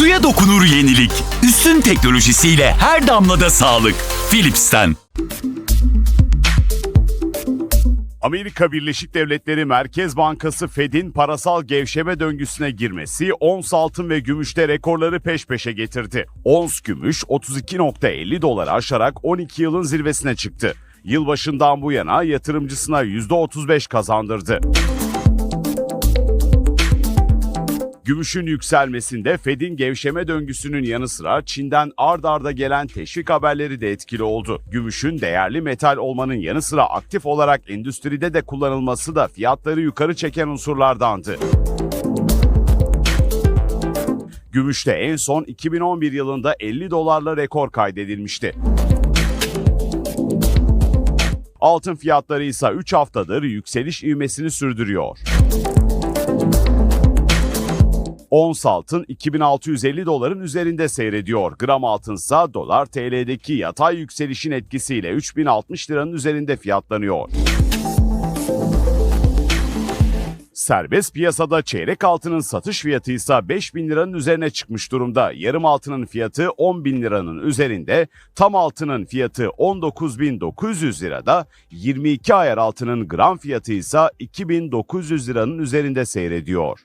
Suya dokunur yenilik. Üstün teknolojisiyle her damlada sağlık. Philips'ten. Amerika Birleşik Devletleri Merkez Bankası Fed'in parasal gevşeme döngüsüne girmesi ons altın ve gümüşte rekorları peş peşe getirdi. Ons gümüş 32.50 doları aşarak 12 yılın zirvesine çıktı. Yılbaşından bu yana yatırımcısına %35 kazandırdı. Gümüşün yükselmesinde Fed'in gevşeme döngüsünün yanı sıra Çin'den ard arda gelen teşvik haberleri de etkili oldu. Gümüşün değerli metal olmanın yanı sıra aktif olarak endüstride de kullanılması da fiyatları yukarı çeken unsurlardandı. Gümüşte en son 2011 yılında 50 dolarla rekor kaydedilmişti. Altın fiyatları ise 3 haftadır yükseliş ivmesini sürdürüyor. Ons altın 2650 doların üzerinde seyrediyor. Gram altınsa dolar TL'deki yatay yükselişin etkisiyle 3060 liranın üzerinde fiyatlanıyor. Serbest piyasada çeyrek altının satış fiyatı ise 5000 liranın üzerine çıkmış durumda. Yarım altının fiyatı 10 bin liranın üzerinde, tam altının fiyatı 19.900 lirada, 22 ayar altının gram fiyatı ise 2900 liranın üzerinde seyrediyor.